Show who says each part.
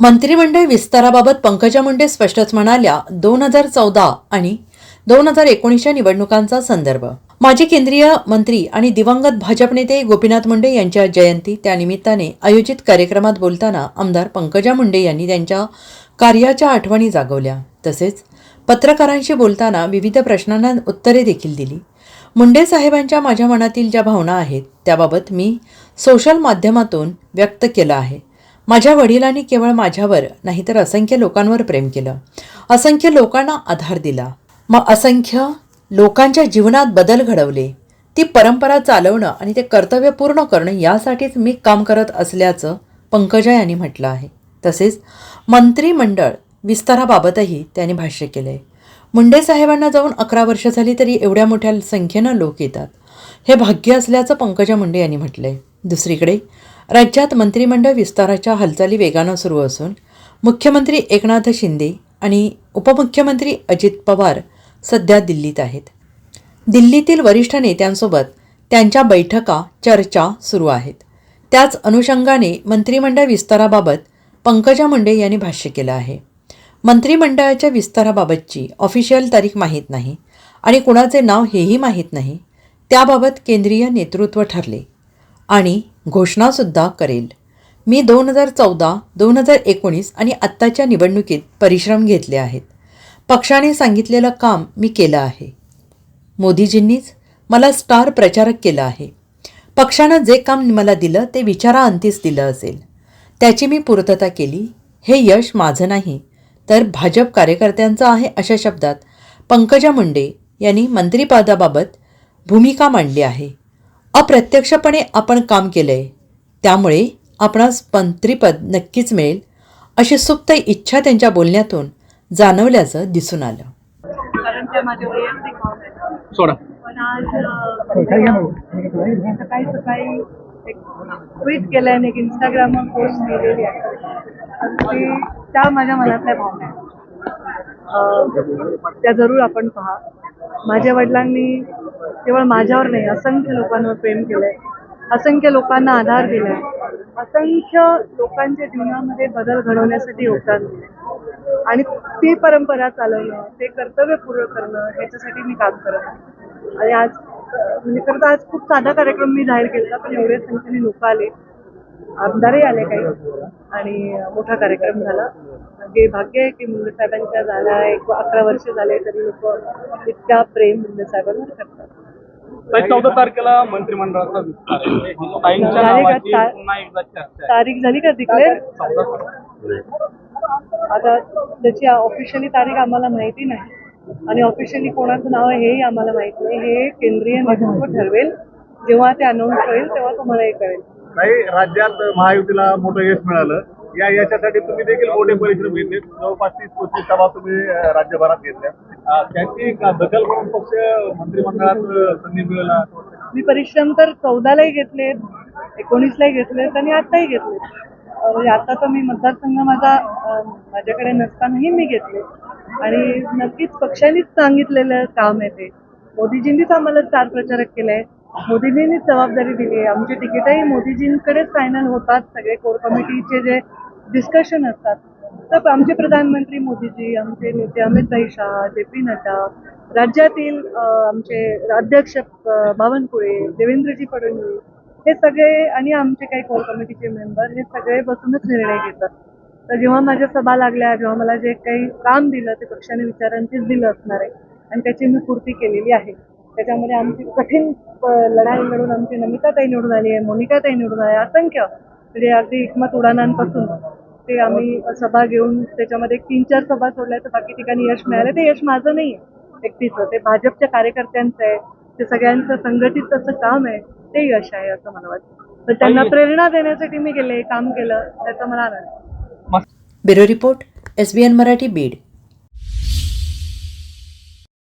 Speaker 1: मंत्रिमंडळ विस्ताराबाबत पंकजा मुंडे स्पष्टच म्हणाल्या दोन हजार चौदा आणि दोन हजार एकोणीसच्या निवडणुकांचा संदर्भ. माजी केंद्रीय मंत्री आणि दिवंगत भाजप नेते गोपीनाथ मुंडे यांच्या जयंती त्यानिमित्ताने आयोजित कार्यक्रमात बोलताना आमदार पंकजा मुंडे यांनी त्यांच्या कार्याच्या आठवणी जागवल्या. तसेच पत्रकारांशी बोलताना विविध प्रश्नांना उत्तरे देखील दिली. मुंडे साहेबांच्या माझ्या मनातील ज्या भावना आहेत त्याबाबत मी सोशल माध्यमातून व्यक्त केलं आहे. माझ्या वडिलांनी केवळ माझ्यावर नाही तर असंख्य लोकांवर प्रेम केलं. असंख्य लोकांना आधार दिला. मग असंख्य लोकांच्या जीवनात बदल घडवले. ती परंपरा चालवणं आणि ते कर्तव्य पूर्ण करणं यासाठीच मी काम करत असल्याचं पंकजा यांनी म्हटलं आहे. तसेच मंत्रिमंडळ विस्ताराबाबतही त्यांनी भाष्य केलं. आहे मुंडे साहेबांना जाऊन अकरा वर्ष झाली तरी एवढ्या मोठ्या संख्येनं लोक येतात. हे भाग्य असल्याचं पंकजा मुंडे यांनी म्हटलं आहे दुसरीकडे राज्यात मंत्रिमंडळ विस्ताराच्या हालचाली वेगानं सुरू असून मुख्यमंत्री एकनाथ शिंदे आणि उपमुख्यमंत्री अजित पवार सध्या दिल्लीत आहेत. दिल्लीतील वरिष्ठ नेत्यांसोबत त्यांच्या बैठका चर्चा सुरू आहेत. त्याच अनुषंगाने मंत्रिमंडळ विस्ताराबाबत पंकजा मुंडे यांनी भाष्य केलं आहे. मंत्रिमंडळाच्या विस्ताराबाबतची ऑफिशियल तारीख माहीत नाही आणि कुणाचे नाव हेही माहीत नाही त्याबाबत केंद्रीय नेतृत्व ठरले आणि घोषणासुद्धा करेल. मी दोन हजार चौदा दोन हजार एकोणीस आणि आत्ताच्या निवडणुकीत परिश्रम घेतले आहेत. पक्षाने सांगितलेलं काम मी केलं आहे. मोदीजींनीच मला स्टार प्रचारक केलं आहे. पक्षानं जे काम मला दिलं ते विचाराअंतीच दिलं असेल. त्याची मी पूर्तता केली. हे यश माझं नाही तर भाजप कार्यकर्त्यांचं आहे अशा शब्दात पंकजा मुंडे यांनी मंत्रिपदाबाबत भूमिका मांडली आहे. अप्रत्यक्षपणे आपण काम केलं आहे त्यामुळे आपणास मंत्रिपद नक्कीच मिळेल अशी सुप्त इच्छा त्यांच्या बोलण्यातून जाणवल्याचं दिसून आलं.
Speaker 2: सोडा.
Speaker 3: सकाळी सकाळी एक ट्विट एक इंस्टाग्रामवर पोस्ट केलेली आहे. तर ती त्या माझ्या मनातल्या भावना आहेत. अं, त्या जरूर आपण पहा. माझ्या वडिलांनी केवळ माझ्यावर नाही असंख्य लोकांवर प्रेम केलंय. असंख्य लोकांना आधार दिलाय. असंख्य लोकांच्या जीवनामध्ये बदल घडवण्यासाठी योगदान दिले आणि ती परंपरा चालवणं ते कर्तव्य पूर्ण करणं ह्याच्यासाठी मी काम करत आणि आज म्हणजे खरं तर आज खूप साधा कार्यक्रम मी जाहीर केला पण एवढ्या संख्येने लोक आले. आमदारही आले काही. आणि मोठा कार्यक्रम झाला. हे भाग्य आहे की मुंडे साहेबांच्या झाला एक अकरा वर्ष झाले तरी लोक इतका प्रेम मुंडे साहेबांवर करतात.
Speaker 2: चौदा तारखेला मंत्रिमंडळाचा
Speaker 3: तारीख झाली का डिक्लेअर
Speaker 2: तारखेला.
Speaker 3: आता त्याची ऑफिशियली तारीख आम्हाला माहिती नाही. आणि ऑफिशियली कोणाचं नाव आहे हेही आम्हाला माहीत नाही. हे केंद्रीय नेतृत्व ठरवेल. जेव्हा ते अनाऊन्स होईल तेव्हा तुम्हालाही कळेल.
Speaker 4: काही राज्यात महायुतीला मोठं यश मिळालं. या यशासाठी तुम्ही देखील मोठे परिश्रम घेतले जवळपास तीस पस्तीस सभा तुम्ही राज्यभरात घेतल्या. अं, त्याची दखल म्हणून पक्ष मंत्रिमंडळात संधी मिळाला.
Speaker 3: मी परिश्रम तर चौदालाही घेतले एकोणीसलाही घेतलेत आणि आत्ताही घेतले म्हणजे आता तर मी मतदारसंघ माझा माझ्याकडे नसतानाही मी घेतले. आणि नक्कीच पक्षानेच सांगितलेलं काम आहे ते. मोदीजींनीच आम्हाला स्टार प्रचारक केलंय मोदीजींनीच जबाबदारी दिली आहे. आमची तिकीटही मोदीजींकडेच फायनल होतात. सगळे कोर कमिटीचे जे डिस्कशन असतात. तर आमचे प्रधानमंत्री मोदीजी आमचे नेते अमित शहा जे पी नड्डा राज्यातील आमचे अध्यक्ष बावनकुळे देवेंद्रजी फडणवीस हे सगळे आणि आमचे काही कोर कमिटीचे मेंबर हे सगळे बसूनच निर्णय घेतात. तर जेव्हा माझ्या सभा लागल्या जेव्हा मला जे काही काम दिलं ते पक्षाने विचारांचीच दिलं असणार आहे. आणि त्याची मी पूर्ती केलेली आहे. त्याच्यामध्ये आमची कठीण लढाई लढून आमची नमिताताई निवडून आली आहे मोनिकाताई निवडून आली आहे. असंख्य म्हणजे अगदी एकमत उडाणांपासून ते आम्ही सभा घेऊन त्याच्यामध्ये तीन चार सभा सोडल्या तर बाकी ठिकाणी यश मिळालं. ते यश माझं नाही आहे एकटीचं ते भाजपच्या कार्यकर्त्यांचं आहे ते सगळ्यांचं संघटित असं काम आहे ते यश आहे असं मला वाटतं. तर त्यांना प्रेरणा देण्यासाठी मी गेले काम केलं त्याचा मला आनंद.
Speaker 1: Bureau report S B N Marathi Beed.